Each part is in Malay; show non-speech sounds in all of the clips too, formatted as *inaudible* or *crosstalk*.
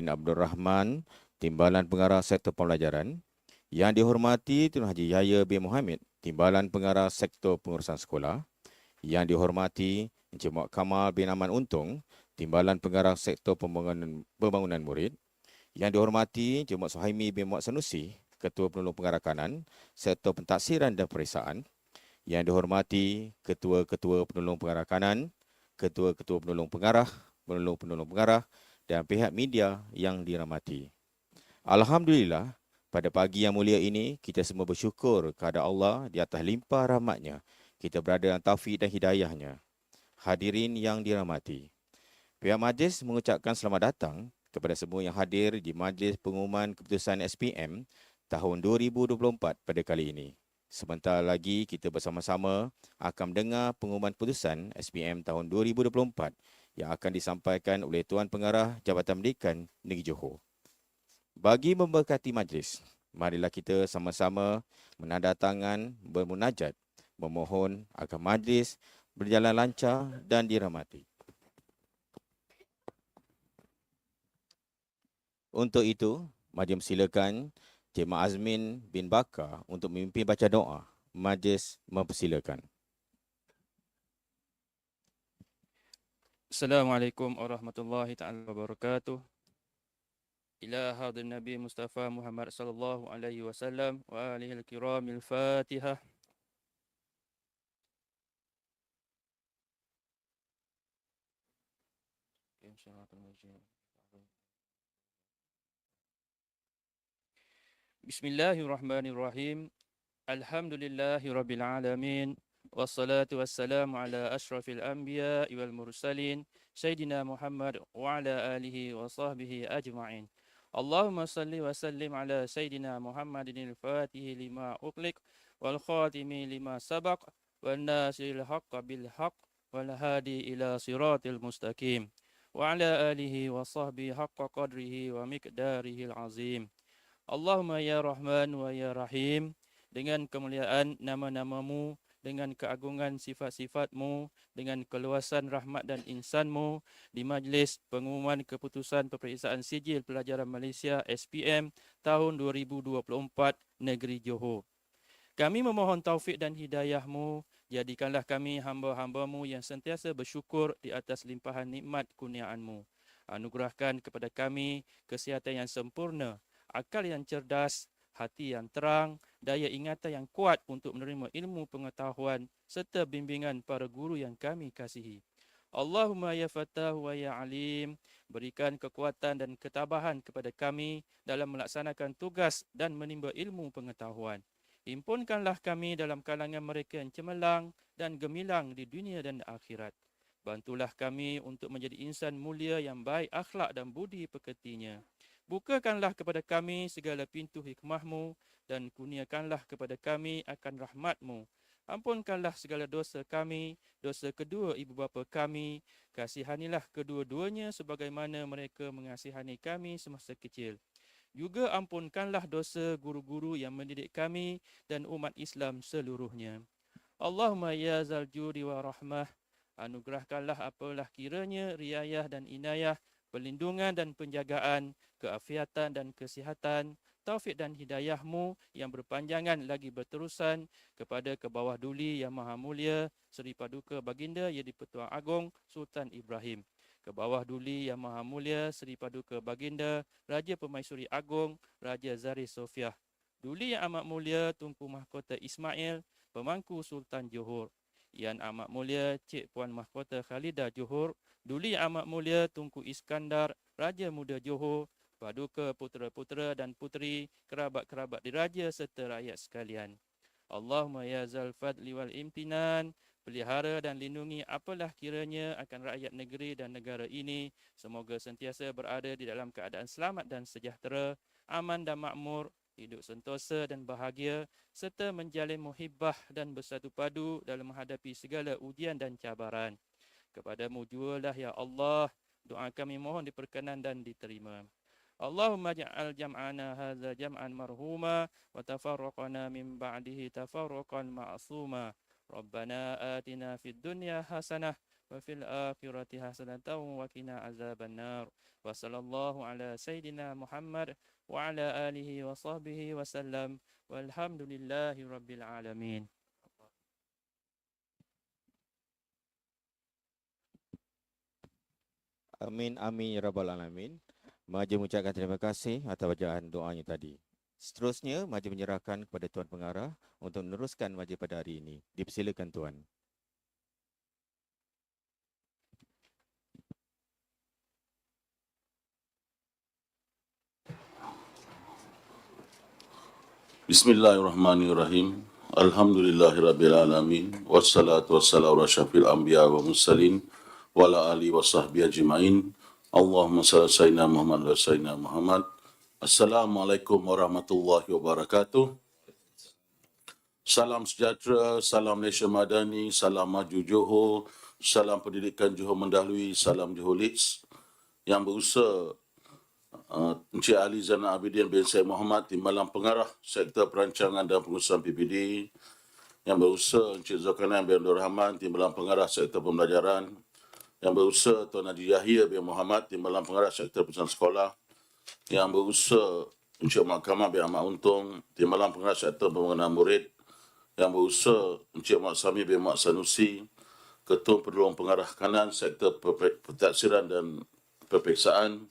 bin Abdul Rahman, Timbalan Pengarah Sektor Pembelajaran. Yang dihormati Tun Haji Yahya bin Muhammad, Timbalan Pengarah Sektor Pengurusan Sekolah. Yang dihormati Encik Muhammad Kamal bin Aman Untung, Timbalan Pengarah Sektor Pembangunan, Pembangunan Murid. Yang dihormati Encik Muhammad Suhaimi bin Muhammad Sanusi, Ketua Penolong Pengarah Kanan, Sektor Pentaksiran dan Periksaan. Yang dihormati Ketua-Ketua Penolong Pengarah Kanan, Ketua-Ketua Penolong Pengarah, Penolong-Penolong Pengarah dan pihak media yang dirahmati. Alhamdulillah, pada pagi yang mulia ini, kita semua bersyukur kepada Allah di atas limpah rahmatnya. Kita berada dalam taufik dan hidayahnya. Hadirin yang dirahmati. Pihak majlis mengucapkan selamat datang kepada semua yang hadir di majlis pengumuman keputusan SPM tahun 2024 pada kali ini. Sebentar lagi kita bersama-sama akan mendengar pengumuman keputusan SPM tahun 2024 yang akan disampaikan oleh Tuan Pengarah Jabatan Pendidikan Negeri Johor. Bagi memberkati majlis, marilah kita sama-sama menandatangan bermunajat memohon agar majlis berjalan lancar dan dirahmati. Untuk itu, majlis silakan Cik Azmin bin Bakar untuk memimpin baca doa. Majlis mempersilakan. Assalamualaikum warahmatullahi taala wabarakatuh. إلى هذا النبي مصطفى محمد صلى الله عليه وسلم وآله الكرام الفاتحة. بسم الله الرحمن الرحيم. الحمد لله رب العالمين. والصلاة والسلام على أشرف الأنبياء والمرسلين سيدنا محمد وعلى آله وصحبه أجمعين. اللهم صل وسلم على سيدنا محمد الفاتح لما أغلق والخاتم لما سبق والناس الحق بالحق والهادي إلى صراط المستقيم وعلى آله وصحبه حق قدره ومقداره العظيم. اللهم يا رحمن ويا رحيم. Dengan kemuliaan nama-namamu dengan keagungan sifat-sifatmu, dengan keluasan rahmat dan insanmu di majlis pengumuman keputusan peperiksaan sijil pelajaran Malaysia SPM tahun 2024 Negeri Johor. Kami memohon taufik dan hidayahmu, jadikanlah kami hamba-hambamu yang sentiasa bersyukur di atas limpahan nikmat kurniaanmu. Anugerahkan kepada kami kesihatan yang sempurna, akal yang cerdas, hati yang terang, daya ingatan yang kuat untuk menerima ilmu pengetahuan serta bimbingan para guru yang kami kasihi. Allahumma ya fatah wa ya alim, berikan kekuatan dan ketabahan kepada kami dalam melaksanakan tugas dan menimba ilmu pengetahuan. Himpunkanlah kami dalam kalangan mereka yang cemerlang dan gemilang di dunia dan akhirat. Bantulah kami untuk menjadi insan mulia yang baik akhlak dan budi pekertinya. Bukakanlah kepada kami segala pintu hikmahmu dan kurniakanlah kepada kami akan rahmatmu. Ampunkanlah segala dosa kami, dosa kedua ibu bapa kami. Kasihanilah kedua-duanya sebagaimana mereka mengasihani kami semasa kecil. Juga ampunkanlah dosa guru-guru yang mendidik kami dan umat Islam seluruhnya. Allahumma ya zal judi wa rahmah. Anugerahkanlah apalah kiranya riayah dan inayah perlindungan dan penjagaan, keafiatan dan kesihatan, taufik dan hidayahmu yang berpanjangan lagi berterusan kepada ke bawah duli yang maha mulia Seri Paduka Baginda Yedi Petua Agong Sultan Ibrahim. Ke bawah duli yang maha mulia Seri Paduka Baginda Raja Pemaisuri Agong Raja Zari Sofiah. Duli yang amat mulia Tunku Mahkota Ismail Pemangku Sultan Johor. Yang amat mulia Cik Puan Mahkota Khalidah Johor Duli Amat Mulia Tunku Iskandar, Raja Muda Johor, Paduka putera-putera dan puteri, kerabat-kerabat diraja serta rakyat sekalian. Allahumma ya zal fadli wal imtinan, pelihara dan lindungi apalah kiranya akan rakyat negeri dan negara ini. Semoga sentiasa berada di dalam keadaan selamat dan sejahtera, aman dan makmur, hidup sentosa dan bahagia, serta menjalin muhibbah dan bersatu padu dalam menghadapi segala ujian dan cabaran. Kepadamu jualah ya Allah. Doa kami mohon diperkenan dan diterima. اللهم اجعل جمعنا هذا جمعا مرحوما وتفرقنا من بعده تفرقا معصوما. ربنا آتنا في الدنيا حسنة وفي الآخرة حسنة وقنا عذاب النار. وصلى الله على سيدنا محمد وعلى آله وصحبه وسلم. والحمد لله رب العالمين. Amin amin ya rabbal alamin. Maja mengucapkan terima kasih atas bacaan doanya tadi. Seterusnya, Maja menyerahkan kepada Tuan Pengarah untuk meneruskan majlis pada hari ini. Dipersilakan Tuan. Bismillahirrahmanirrahim. Alhamdulillahirabbil Wassalatu wassalamu ala syafil anbiya wa mursalin wa ala alihi wa sahbihi ajma'in. Allahumma salli sayyidina Muhammad wa sayyidina Muhammad. Assalamualaikum warahmatullahi wabarakatuh. Salam sejahtera, salam Malaysia Madani, salam maju Johor, salam pendidikan Johor mendahului, salam Johor Leeds yang berusaha uh, Encik Ali Zainal Abidin bin Syed Muhammad Timbalan Pengarah Sektor Perancangan dan Pengurusan PPD yang berusaha Encik Zulkarnain bin Abdul Rahman Timbalan Pengarah Sektor Pembelajaran yang berusaha Tuan Haji Yahya bin Muhammad Timbalan Pengarah Sektor Perusahaan Sekolah. Yang berusaha Encik Mahkamah bin Ahmad Untung Timbalan Pengarah Sektor Pembangunan Murid. Yang berusaha Encik Mak Sami bin Mak Sanusi Ketua Penolong Pengarah Kanan Sektor Pentaksiran dan Perpeksaan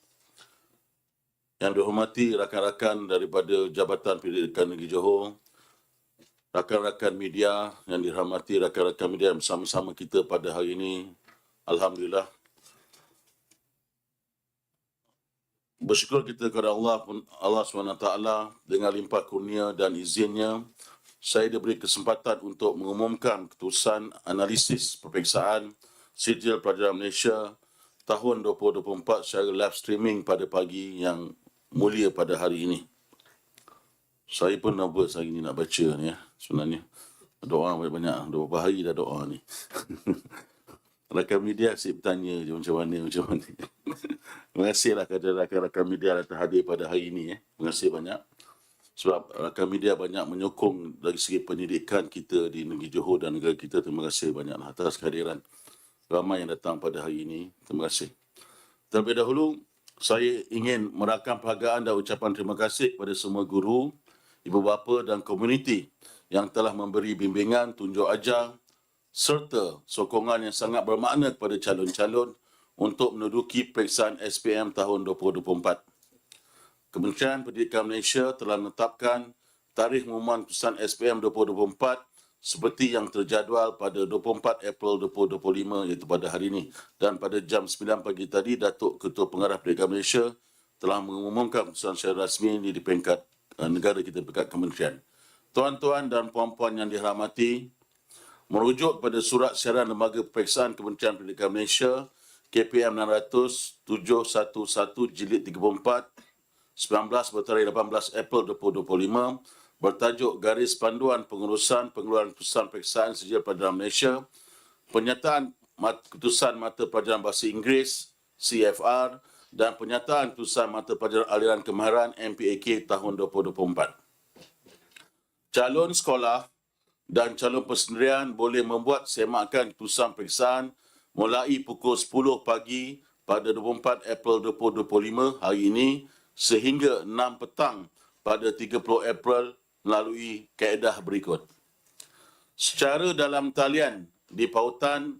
yang dihormati rakan-rakan daripada Jabatan Pendidikan Negeri Johor, rakan-rakan media yang dirahmati rakan-rakan media yang bersama-sama kita pada hari ini. Alhamdulillah. Bersyukur kita kepada Allah Allah SWT dengan limpah kurnia dan izinnya saya diberi kesempatan untuk mengumumkan keputusan analisis peperiksaan sijil pelajaran Malaysia tahun 2024 secara live streaming pada pagi yang mulia pada hari ini. Saya pun nervous hari ini nak baca ni ya, sebenarnya. Doa banyak-banyak, beberapa hari dah doa ni. *laughs* Rakan media asyik bertanya je macam mana, *laughs* macam mana. Terima kasihlah kepada rakan-rakan media yang terhadir pada hari ini. Eh. Terima kasih banyak. Sebab rakan media banyak menyokong dari segi pendidikan kita di negeri Johor dan negara kita. Terima kasih banyak atas kehadiran ramai yang datang pada hari ini. Terima kasih. Terlebih dahulu, saya ingin merakam penghargaan dan ucapan terima kasih kepada semua guru, ibu bapa dan komuniti yang telah memberi bimbingan, tunjuk ajar serta sokongan yang sangat bermakna kepada calon-calon untuk menduduki periksaan SPM tahun 2024. Kementerian Pendidikan Malaysia telah menetapkan tarikh pengumuman keputusan SPM 2024 seperti yang terjadual pada 24 April 2025 iaitu pada hari ini dan pada jam 9 pagi tadi Datuk Ketua Pengarah Pendidikan Malaysia telah mengumumkan keputusan secara rasmi ini di peringkat uh, negara kita peringkat kementerian. Tuan-tuan dan puan-puan yang dirahmati, merujuk pada surat siaran Lembaga Peperiksaan Kementerian Pendidikan Malaysia KPM 600 711 jilid 34 19 bertarikh 18 April 2025 bertajuk Garis Panduan Pengurusan Pengeluaran Keputusan Peperiksaan Sijil Pelajaran Malaysia penyataan mat- keputusan mata pelajaran bahasa Inggeris CFR dan penyataan keputusan mata pelajaran aliran kemahiran MPAK tahun 2024. Calon sekolah dan calon persendirian boleh membuat semakan keputusan peperiksaan mulai pukul 10 pagi pada 24 April 2025 hari ini sehingga 6 petang pada 30 April melalui kaedah berikut. Secara dalam talian di pautan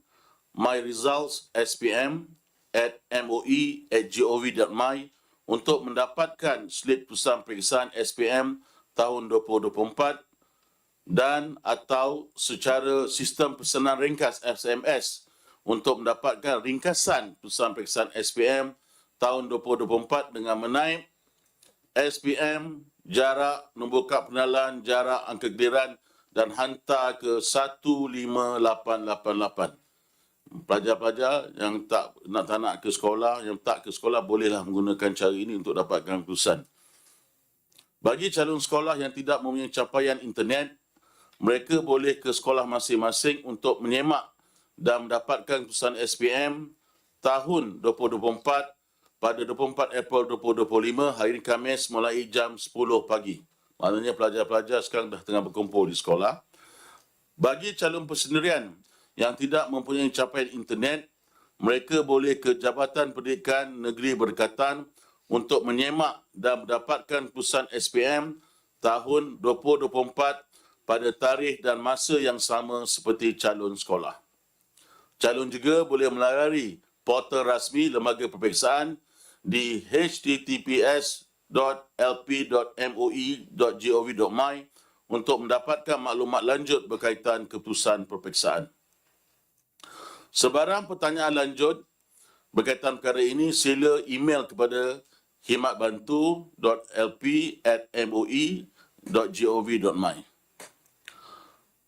My Results SPM at moe.gov.my untuk mendapatkan slip keputusan peperiksaan SPM tahun 2024 dan atau secara sistem pesanan ringkas SMS untuk mendapatkan ringkasan keputusan peperiksaan SPM tahun 2024 dengan menaip SPM jarak nombor kad pengenalan jarak angka giliran dan hantar ke 15888. Pelajar-pelajar yang tak nak tak nak ke sekolah, yang tak ke sekolah bolehlah menggunakan cara ini untuk dapatkan keputusan. Bagi calon sekolah yang tidak mempunyai capaian internet, mereka boleh ke sekolah masing-masing untuk menyemak dan mendapatkan keputusan SPM tahun 2024 pada 24 April 2025 hari ini Khamis mulai jam 10 pagi. Maknanya pelajar-pelajar sekarang dah tengah berkumpul di sekolah. Bagi calon persendirian yang tidak mempunyai capaian internet, mereka boleh ke Jabatan Pendidikan Negeri Berdekatan untuk menyemak dan mendapatkan keputusan SPM tahun 2024 pada tarikh dan masa yang sama seperti calon sekolah. Calon juga boleh melalui portal rasmi lembaga peperiksaan di https.lp.moi.gov.my untuk mendapatkan maklumat lanjut berkaitan keputusan peperiksaan. Sebarang pertanyaan lanjut berkaitan perkara ini, sila email kepada himatbantu.lp@moi.gov.my.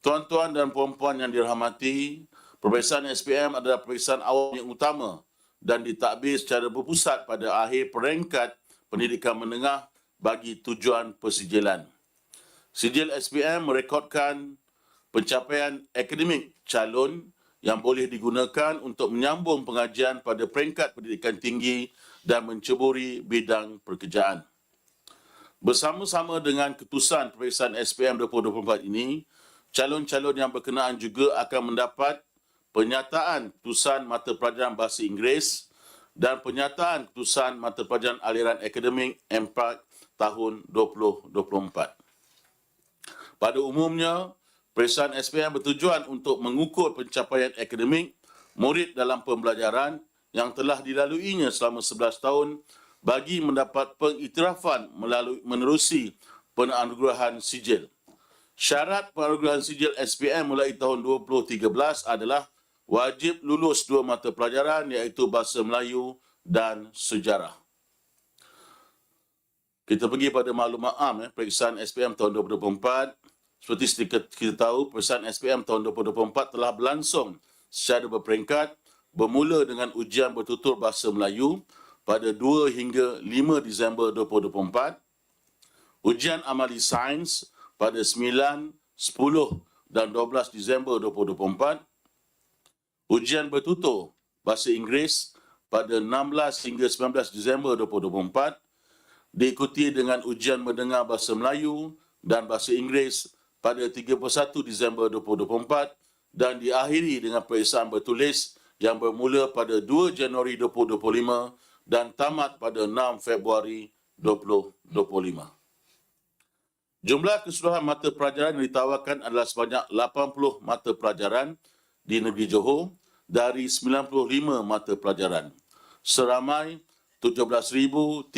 Tuan-tuan dan puan-puan yang dirahmati, peperiksaan SPM adalah peperiksaan awal yang utama dan ditadbir secara berpusat pada akhir peringkat pendidikan menengah bagi tujuan persijilan. Sijil SPM merekodkan pencapaian akademik calon yang boleh digunakan untuk menyambung pengajian pada peringkat pendidikan tinggi dan menceburi bidang pekerjaan. Bersama-sama dengan keputusan peperiksaan SPM 2024 ini, calon-calon yang berkenaan juga akan mendapat penyataan keputusan mata pelajaran bahasa Inggeris dan penyataan keputusan mata pelajaran aliran akademik M4 tahun 2024. Pada umumnya, peperiksaan SPM bertujuan untuk mengukur pencapaian akademik murid dalam pembelajaran yang telah dilaluinya selama 11 tahun bagi mendapat pengiktirafan melalui menerusi penganugerahan sijil. Syarat penganugerahan sijil SPM mulai tahun 2013 adalah wajib lulus dua mata pelajaran iaitu Bahasa Melayu dan Sejarah. Kita pergi pada maklumat am, eh, periksaan SPM tahun 2024. Seperti kita, kita tahu, periksaan SPM tahun 2024 telah berlangsung secara berperingkat bermula dengan ujian bertutur Bahasa Melayu pada 2 hingga 5 Disember 2024, ujian amali sains pada 9, 10 dan 12 Disember 2024, ujian bertutur Bahasa Inggeris pada 16 hingga 19 Disember 2024, diikuti dengan ujian mendengar Bahasa Melayu dan Bahasa Inggeris pada 31 Disember 2024 dan diakhiri dengan peperiksaan bertulis yang bermula pada 2 Januari 2025 dan tamat pada 6 Februari 2025. Jumlah keseluruhan mata pelajaran yang ditawarkan adalah sebanyak 80 mata pelajaran di negeri Johor dari 95 mata pelajaran. Seramai 17,388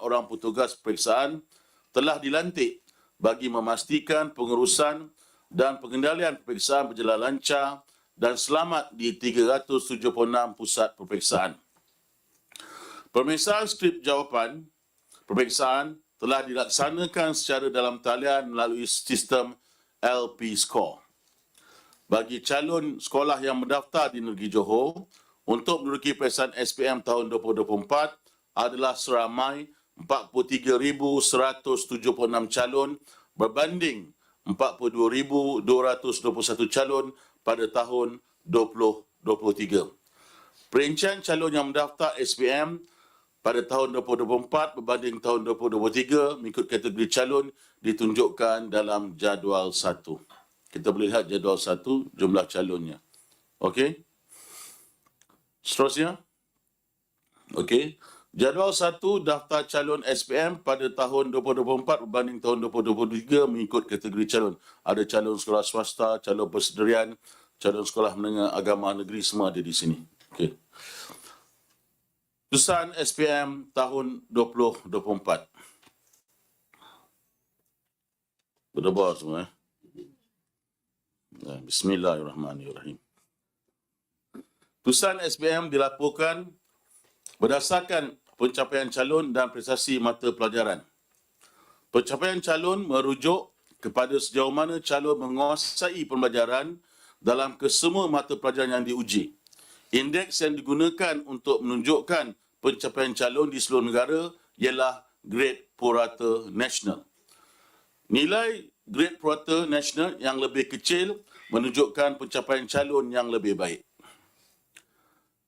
orang petugas peperiksaan telah dilantik bagi memastikan pengurusan dan pengendalian peperiksaan berjalan lancar dan selamat di 376 pusat peperiksaan. Pemeriksaan skrip jawapan peperiksaan telah dilaksanakan secara dalam talian melalui sistem LP Score. Bagi calon sekolah yang mendaftar di negeri Johor untuk menduduki peperiksaan SPM tahun 2024 adalah seramai 43,176 calon berbanding 42,221 calon pada tahun 2023. Perincian calon yang mendaftar SPM pada tahun 2024 berbanding tahun 2023 mengikut kategori calon ditunjukkan dalam jadual satu. Kita boleh lihat jadual satu jumlah calonnya. Okey. Seterusnya. Okey. Jadual satu daftar calon SPM pada tahun 2024 berbanding tahun 2023 mengikut kategori calon. Ada calon sekolah swasta, calon persendirian, calon sekolah menengah agama negeri semua ada di sini. Okey. Keputusan SPM tahun 2024. Berdebar semua. Eh? Ya, Bismillahirrahmanirrahim. Keputusan SPM dilaporkan berdasarkan pencapaian calon dan prestasi mata pelajaran. Pencapaian calon merujuk kepada sejauh mana calon menguasai pembelajaran dalam kesemua mata pelajaran yang diuji. Indeks yang digunakan untuk menunjukkan pencapaian calon di seluruh negara ialah Grade Purata National. Nilai Grade Purata National yang lebih kecil menunjukkan pencapaian calon yang lebih baik.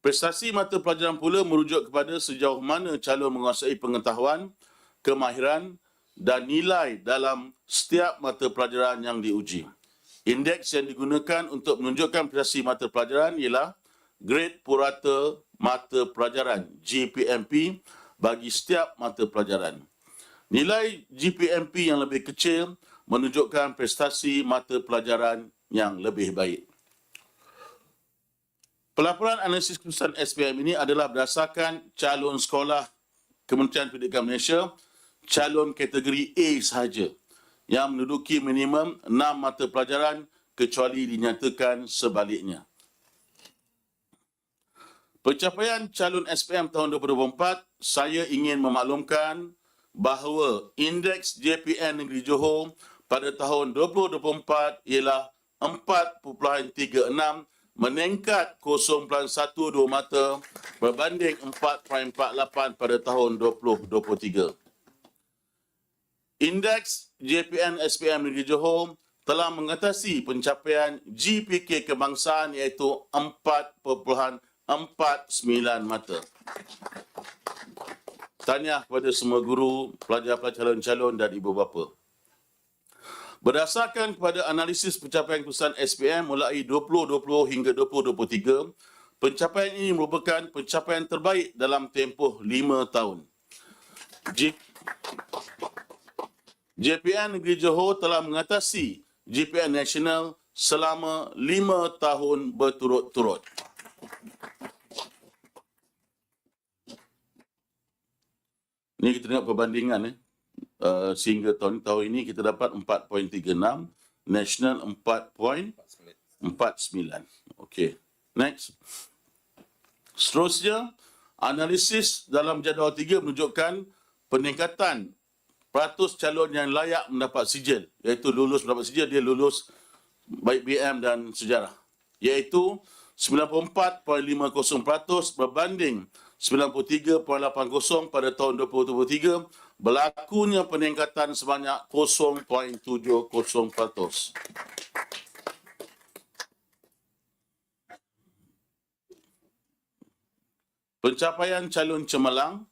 Prestasi mata pelajaran pula merujuk kepada sejauh mana calon menguasai pengetahuan, kemahiran dan nilai dalam setiap mata pelajaran yang diuji. Indeks yang digunakan untuk menunjukkan prestasi mata pelajaran ialah grade purata mata pelajaran GPMP bagi setiap mata pelajaran. Nilai GPMP yang lebih kecil menunjukkan prestasi mata pelajaran yang lebih baik. Pelaporan analisis keputusan SPM ini adalah berdasarkan calon sekolah Kementerian Pendidikan Malaysia, calon kategori A sahaja yang menduduki minimum 6 mata pelajaran kecuali dinyatakan sebaliknya. Pencapaian calon SPM tahun 2024, saya ingin memaklumkan bahawa indeks JPN Negeri Johor pada tahun 2024 ialah 4.36 meningkat 0.12 mata berbanding 4.48 pada tahun 2023. Indeks JPN SPM Negeri Johor telah mengatasi pencapaian GPK kebangsaan iaitu 4.49 mata. Tahniah kepada semua guru, pelajar-pelajar calon dan ibu bapa. Berdasarkan kepada analisis pencapaian keputusan SPM mulai 2020 hingga 2023, pencapaian ini merupakan pencapaian terbaik dalam tempoh 5 tahun. J- JPN Negeri Johor telah mengatasi JPN Nasional selama 5 tahun berturut-turut. Ini kita tengok perbandingan eh. Uh, sehingga tahun tahun ini kita dapat 4.36, national 4.49. Okey. Next. Seterusnya, analisis dalam jadual 3 menunjukkan peningkatan peratus calon yang layak mendapat sijil, iaitu lulus mendapat sijil, dia lulus baik BM dan sejarah. Iaitu 94.50% berbanding 93.80 pada tahun 2023 berlakunya peningkatan sebanyak 0.70%. Pencapaian calon cemerlang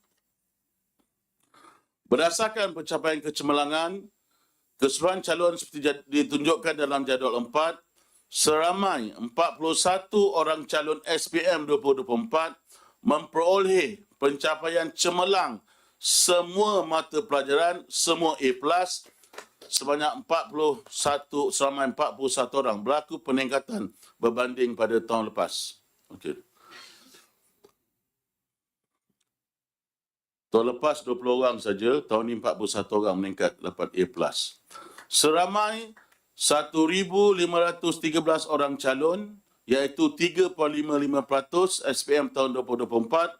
Berdasarkan pencapaian kecemerlangan, keseluruhan calon seperti ditunjukkan dalam jadual 4, seramai 41 orang calon SPM 2024 memperoleh pencapaian cemerlang semua mata pelajaran, semua A+, sebanyak 41, seramai 41 orang berlaku peningkatan berbanding pada tahun lepas. Okey. Tahun lepas 20 orang saja, tahun ini 41 orang meningkat dapat A+. Seramai 1,513 orang calon, iaitu 3.55% SPM tahun 2024,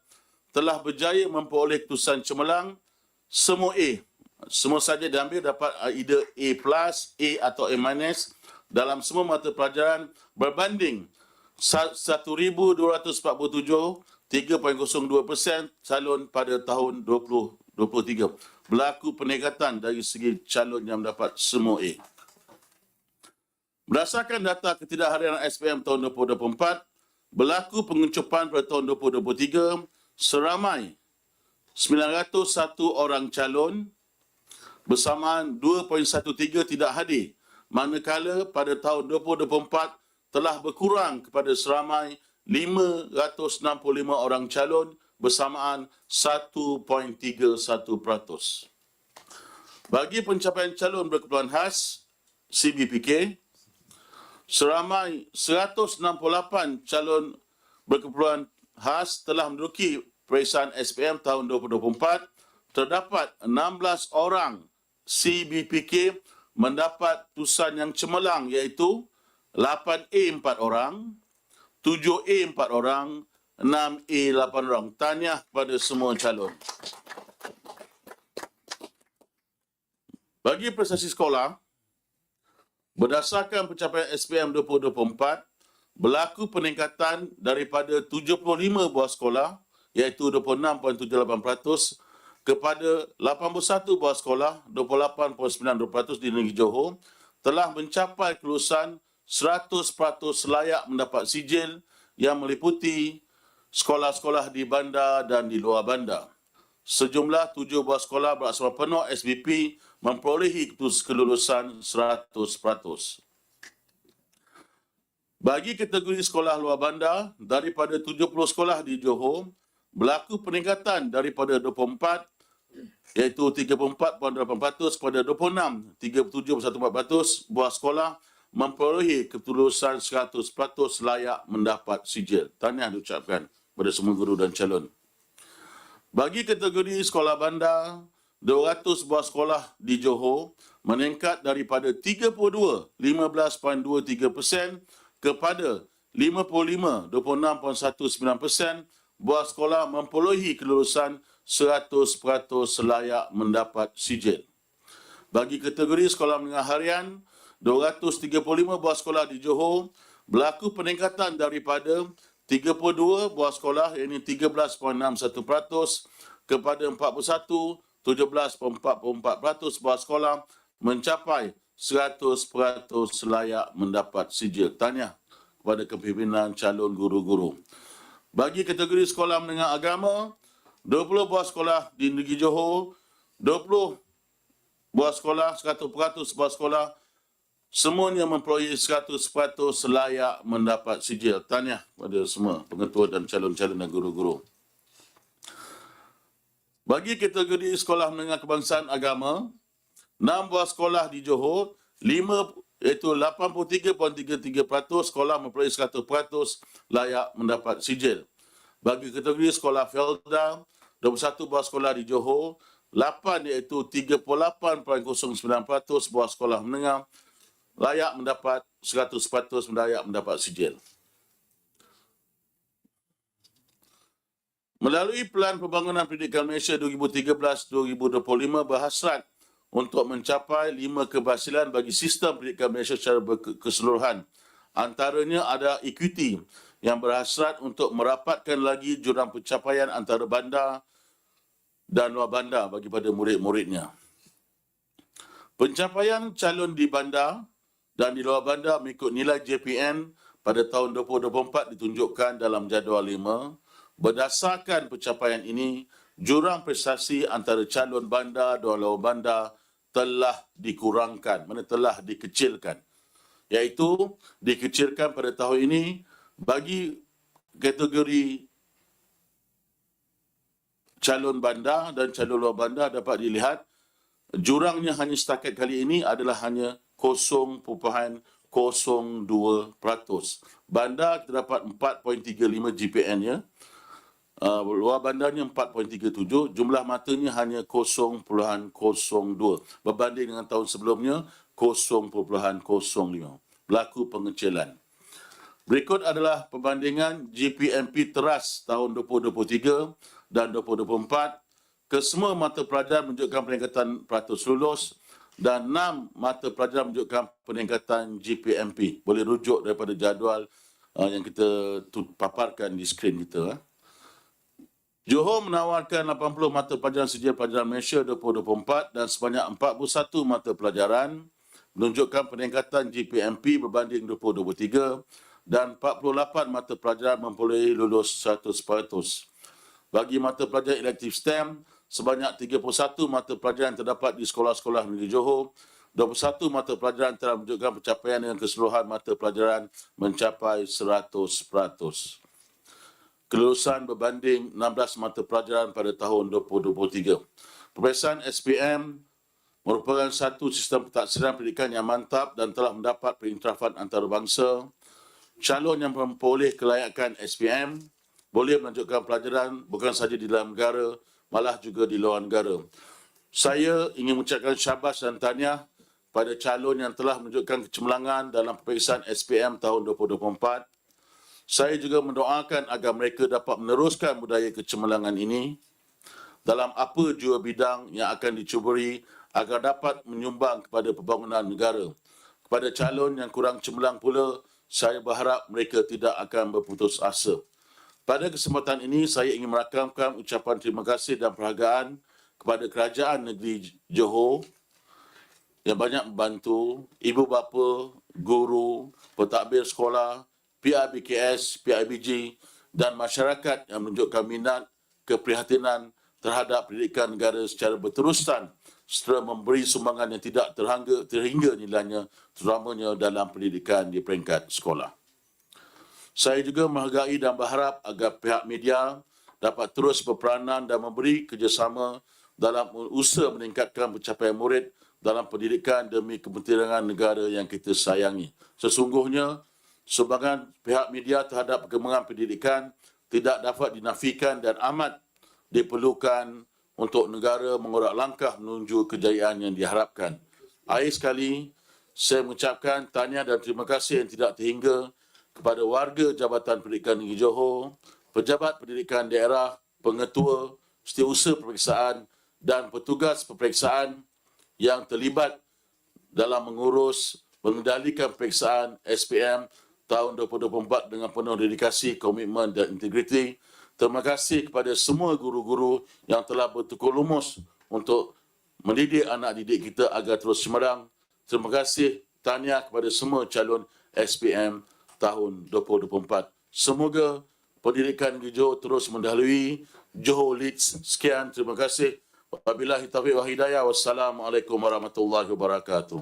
telah berjaya memperoleh keputusan cemerlang semua A. Semua saja diambil dapat uh, either A+, A atau A- dalam semua mata pelajaran berbanding 1,247 3.02% calon pada tahun 2023. Berlaku peningkatan dari segi calon yang mendapat semua A. Berdasarkan data ketidakhadiran SPM tahun 2024, berlaku penguncupan pada tahun 2023 seramai 901 orang calon bersamaan 2.13 tidak hadir manakala pada tahun 2024 telah berkurang kepada seramai 565 orang calon bersamaan 1.31%. Bagi pencapaian calon berkeperluan khas CBPK, seramai 168 calon berkeperluan khas telah menduduki periksaan SPM tahun 2024. Terdapat 16 orang CBPK mendapat putusan yang cemerlang iaitu 8A 4 orang, 7A 4 orang, 6A 8 orang. Tahniah kepada semua calon. Bagi prestasi sekolah, berdasarkan pencapaian SPM 2024, berlaku peningkatan daripada 75 buah sekolah iaitu 26.78% kepada 81 buah sekolah 28.92% di negeri Johor telah mencapai kelulusan 100% layak mendapat sijil yang meliputi sekolah-sekolah di bandar dan di luar bandar. Sejumlah tujuh buah sekolah berasal penuh SBP memperolehi kelulusan 100%. Bagi kategori sekolah luar bandar, daripada 70 sekolah di Johor, berlaku peningkatan daripada 24 iaitu 34.8% kepada 26, 37.1% buah sekolah memperolehi ketulusan 100% layak mendapat sijil. Tahniah diucapkan kepada semua guru dan calon. Bagi kategori sekolah bandar, 200 buah sekolah di Johor meningkat daripada 32, 15.23% kepada 55, 26.19% buah sekolah memperolehi kelulusan 100% layak mendapat sijil. Bagi kategori sekolah menengah harian, 235 buah sekolah di Johor berlaku peningkatan daripada 32 buah sekolah iaitu 13.61% kepada 41 17.44% buah sekolah mencapai 100% layak mendapat sijil. Tahniah kepada kepimpinan calon guru-guru. Bagi kategori sekolah menengah agama, 20 buah sekolah di negeri Johor, 20 buah sekolah, 100% buah sekolah, semuanya memperolehi 100% layak mendapat sijil. Tahniah kepada semua pengetua dan calon-calon dan guru-guru. Bagi kategori sekolah menengah kebangsaan agama, 6 buah sekolah di Johor, 5 iaitu 83.33% sekolah memperolehi 100% layak mendapat sijil. Bagi kategori sekolah Felda, 21 buah sekolah di Johor, 8 iaitu 38.09% buah sekolah menengah layak mendapat 100% layak mendapat sijil. Melalui Pelan Pembangunan Pendidikan Malaysia 2013-2025 berhasrat untuk mencapai lima keberhasilan bagi sistem pendidikan Malaysia secara keseluruhan. Antaranya ada equity yang berhasrat untuk merapatkan lagi jurang pencapaian antara bandar dan luar bandar bagi pada murid-muridnya. Pencapaian calon di bandar dan di luar bandar mengikut nilai JPN pada tahun 2024 ditunjukkan dalam jadual 5 Berdasarkan pencapaian ini, jurang prestasi antara calon bandar dan luar bandar telah dikurangkan, mana telah dikecilkan. Iaitu dikecilkan pada tahun ini bagi kategori calon bandar dan calon luar bandar dapat dilihat jurangnya hanya setakat kali ini adalah hanya 0.02%. Bandar terdapat 4.35 GPN-nya, Uh, luar bandarnya 4.37, jumlah matanya hanya 0.02 berbanding dengan tahun sebelumnya 0.05. Berlaku pengecilan. Berikut adalah perbandingan GPMP teras tahun 2023 dan 2024. Kesemua mata pelajaran menunjukkan peningkatan peratus lulus dan enam mata pelajaran menunjukkan peningkatan GPMP. Boleh rujuk daripada jadual uh, yang kita paparkan di skrin kita. Eh. Johor menawarkan 80 mata pelajaran sijil pelajaran Malaysia 2024 dan sebanyak 41 mata pelajaran menunjukkan peningkatan GPMP berbanding 2023 dan 48 mata pelajaran memperoleh lulus 100%. Bagi mata pelajaran elektif STEM, sebanyak 31 mata pelajaran terdapat di sekolah-sekolah negeri Johor, 21 mata pelajaran telah menunjukkan pencapaian dengan keseluruhan mata pelajaran mencapai 100% kelulusan berbanding 16 mata pelajaran pada tahun 2023. Peperiksaan SPM merupakan satu sistem pentaksiran pendidikan yang mantap dan telah mendapat perintrafan antarabangsa. Calon yang memperoleh kelayakan SPM boleh melanjutkan pelajaran bukan sahaja di dalam negara, malah juga di luar negara. Saya ingin mengucapkan syabas dan tahniah pada calon yang telah menunjukkan kecemerlangan dalam peperiksaan SPM tahun 2024 saya juga mendoakan agar mereka dapat meneruskan budaya kecemerlangan ini dalam apa jua bidang yang akan dicuburi agar dapat menyumbang kepada pembangunan negara. Kepada calon yang kurang cemerlang pula, saya berharap mereka tidak akan berputus asa. Pada kesempatan ini, saya ingin merakamkan ucapan terima kasih dan perhargaan kepada kerajaan negeri Johor yang banyak membantu ibu bapa, guru, pentadbir sekolah, PIBKS, PIBG dan masyarakat yang menunjukkan minat keprihatinan terhadap pendidikan negara secara berterusan serta memberi sumbangan yang tidak terhangga, terhingga nilainya terutamanya dalam pendidikan di peringkat sekolah. Saya juga menghargai dan berharap agar pihak media dapat terus berperanan dan memberi kerjasama dalam usaha meningkatkan pencapaian murid dalam pendidikan demi kepentingan negara yang kita sayangi. Sesungguhnya, sumbangan pihak media terhadap perkembangan pendidikan tidak dapat dinafikan dan amat diperlukan untuk negara mengorak langkah menuju kejayaan yang diharapkan. Akhir sekali, saya mengucapkan tahniah dan terima kasih yang tidak terhingga kepada warga Jabatan Pendidikan Negeri Johor, pejabat pendidikan daerah, pengetua, setiausaha peperiksaan dan petugas peperiksaan yang terlibat dalam mengurus mengendalikan peperiksaan SPM tahun 2024 dengan penuh dedikasi, komitmen dan integriti. Terima kasih kepada semua guru-guru yang telah bertukar lumus untuk mendidik anak didik kita agar terus cemerlang. Terima kasih tahniah kepada semua calon SPM tahun 2024. Semoga pendidikan negeri Johor terus mendahului Johor Leads. Sekian, terima kasih. Wabillahi taufiq wa hidayah. Wassalamualaikum warahmatullahi wabarakatuh.